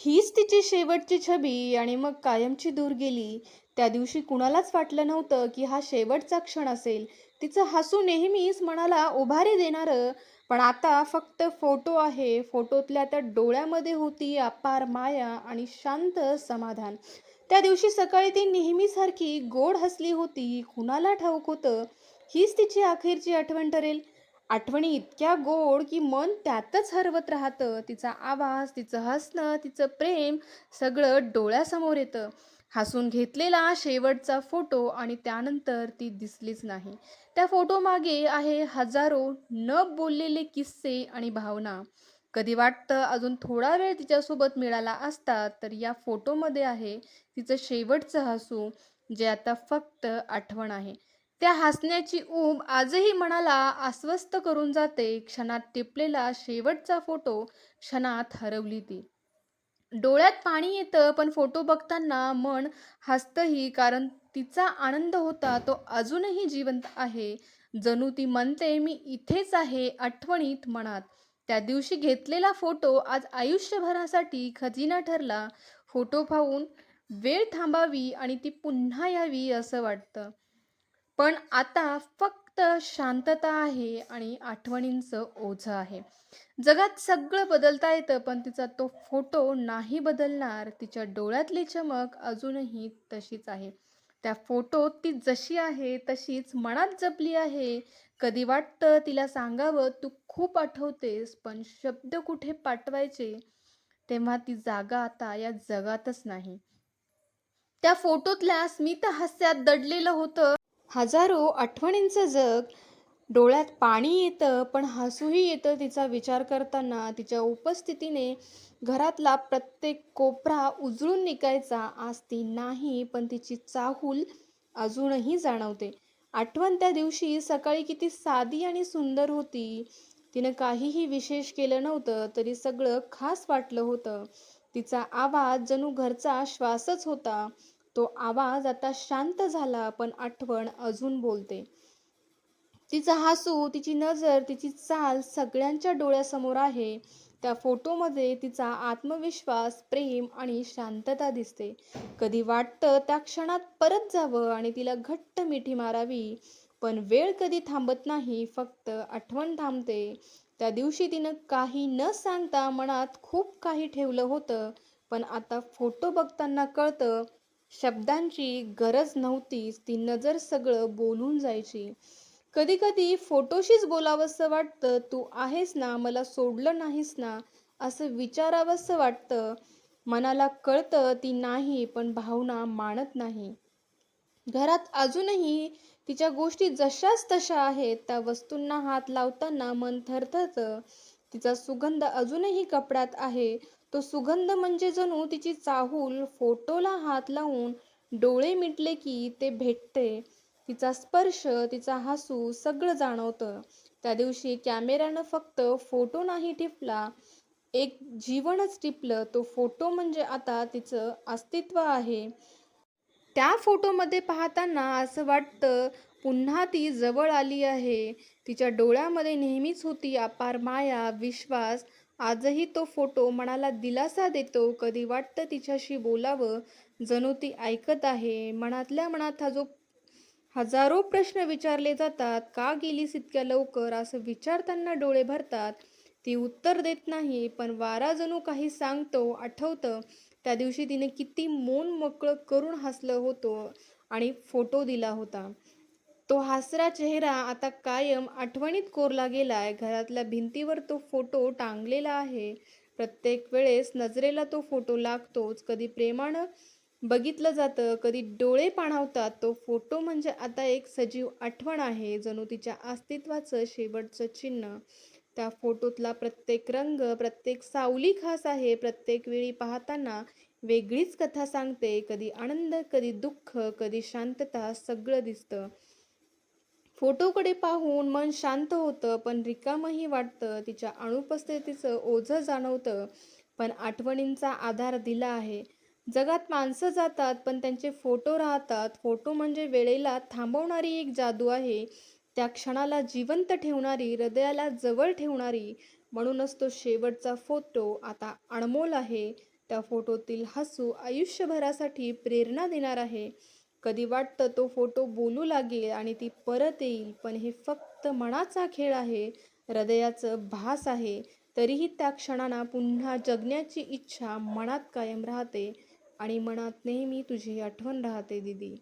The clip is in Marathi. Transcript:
हीच तिची शेवटची छबी आणि मग कायमची दूर गेली. त्या दिवशी कुणालाच वाटलं नव्हतं की हा शेवटचा क्षण असेल. तिचं हसू नेहमीच मनाला उभारी देणारं, पण आता फक्त फोटो आहे. फोटोतल्या त्या डोळ्यामध्ये होती अपार माया आणि शांत समाधान. त्या दिवशी सकाळी ती नेहमीसारखी गोड हसली होती. कुणाला ठाऊक होतं, हीच तिची अखेरची आठवण ठरेल. आठवणी इतक्या गोड की मन त्यातच हरवत राहतं. तिचा आवाज, तिचं हसणं, तिचं प्रेम सगळं डोळ्यासमोर येतं. हसून घेतलेला शेवटचा फोटो आणि त्यानंतर ती दिसलीच नाही. त्या फोटोमागे आहे हजारो न बोललेले किस्से आणि भावना. कधी वाटतं अजून थोडा वेळ तिच्यासोबत मिळाला असता, तर या फोटोमध्ये आहे तिचं शेवटचं हसू, जे आता फक्त आठवण आहे. त्या हसण्याची ऊब आजही मनाला अस्वस्थ करून जाते. क्षणात टिपलेला शेवटचा फोटो, क्षणात हरवली ती. डोळ्यात पाणी येतं, पण फोटो बघताना मन हसतंही, कारण तिचा आनंद होता तो अजूनही जिवंत आहे. जणू ती म्हणते, मी इथेच आहे, आठवणीत, मनात. त्या दिवशी घेतलेला फोटो आज आयुष्यभरासाठी खजिना ठरला. फोटो पाहून वेळ थांबावी आणि ती पुन्हा यावी असं वाटतं. पण आता फक्त शांतता आहे आणि आठवणींचं ओझं आहे. जगात सगळं बदलता येतं, पण तिचा तो फोटो नाही बदलणार. तिच्या डोळ्यातली चमक अजूनही तशीच आहे. त्या फोटोत ती जशी आहे तशीच मनात जपली आहे. कधी वाटतं तिला सांगावं, तू खूप आठवतेस, पण शब्द कुठे पाठवायचे, तेव्हा ती जागा आता या जगातच नाही. त्या फोटोतल्या स्मितहास्यात दडलेलं होतं हजारो आठवणींचं जग. डोळ्यात पाणी येतं, पण हसूही येतं तिचा विचार करताना. तिच्या उपस्थितीने घरातला प्रत्येक कोपरा उजळून निघायचा. आज ती नाही, पण तिची चाहूल अजूनही जाणवते. आठवण त्या दिवशी सकाळी किती साधी आणि सुंदर होती. तिनं काहीही विशेष केलं नव्हतं, तरी सगळं खास वाटलं होतं. तिचा आवाज जणू घरचा श्वासच होता. तो आवाज आता शांत झाला, पण आठवण अजून बोलते. तिचं हसू, तिची नजर, तिची चाल सगळ्यांच्या डोळ्यासमोर आहे. त्या फोटोमध्ये तिचा आत्मविश्वास, प्रेम आणि शांतता दिसते. कधी वाटतं त्या क्षणात परत जावं आणि तिला घट्ट मिठी मारावी, पण वेळ कधी थांबत नाही, फक्त आठवण थांबते. त्या दिवशी तिनं काही न सांगता मनात खूप काही ठेवलं होतं, पण आता फोटो बघताना कळतं, शब्दांची गरज नव्हतीच, ती नजर सगळं बोलून जायची. कधी कधी फोटोशीच बोलावंसं वाटतं, तू आहेस ना, मला सोडलं नाहीस ना, असं विचारावंसं वाटतं. मनाला कळतं ती नाही, पण भावना मानत नाही. घरात अजूनही तिच्या गोष्टी जशाच तशा आहेत. त्या वस्तूंना हात लावताना मन थरथरतं. तिचा सुगंध अजूनही कपड्यात आहे. तो सुगंध म्हणजे जणू तिची चाहूल. फोटोला हात लावून डोळे मिटले की ते भेटते. तिचा स्पर्श, तिचा हसू सगळं जाणवतं. त्या दिवशी कॅमेऱ्यानं फक्त फोटो नाही टिपला, एक जीवनच टिपलं. तो फोटो म्हणजे आता तिचं अस्तित्व आहे. त्या फोटोमध्ये पाहताना असं वाटतं, पुन्हा ती जवळ आली आहे. तिच्या डोळ्यामध्ये नेहमीच होती अपार माया, विश्वास. आजही तो फोटो मनाला दिलासा देतो. कधी वाटतं तिच्याशी बोलावं, जणू ती ऐकत आहे. मनातल्या मनात हा जो हजारो प्रश्न विचारले जातात. का गेलीस इतक्या लवकर, असं विचारताना डोळे भरतात. ती उत्तर देत नाही, पण वारा जणू काही सांगतो. आठवतं, त्या दिवशी तिने किती मोन मोकळं करून हसलं होतं आणि फोटो दिला होता. तो हासरा चेहरा आता कायम आठवणीत कोरला गेलाय. घरातल्या भिंतीवर तो फोटो टांगलेला आहे. प्रत्येक वेळेस नजरेला तो फोटो लागतोच. कधी प्रेमानं बघितलं जातं, कधी डोळे पाणावतात. तो फोटो म्हणजे आता एक सजीव आठवण आहे, जणू तिच्या अस्तित्वाचं शेवटचं चिन्ह. त्या फोटोतला प्रत्येक रंग, प्रत्येक सावली खास आहे. प्रत्येक वेळी पाहताना वेगळीच कथा सांगते. कधी आनंद, कधी दुःख, कधी शांतता, सगळं दिसतं. फोटोकडे पाहून मन शांत होतं, पण रिकामंही वाटतं. तिच्या अनुपस्थितीचं ओझं जाणवतं, पण आठवणींचा आधार दिला आहे. जगात माणसं जातात, पण त्यांचे फोटो राहतात. फोटो म्हणजे वेळेला थांबवणारी एक जादू आहे. त्या क्षणाला जिवंत ठेवणारी, हृदयाला जवळ ठेवणारी. म्हणूनच तो शेवटचा फोटो आता अनमोल आहे. त्या फोटोतील हसू आयुष्यभरासाठी प्रेरणा देणार आहे कधी वाटतं तो फोटो बोलू लागेल आणि ती परत येईल पण हे फक्त मनाचा खेळ आहे हृदयाचं भास आहे तरीही त्या क्षणांना पुन्हा जगण्याची इच्छा मनात कायम राहते आणि मनात नेहमी तुझी आठवण राहते दीदी.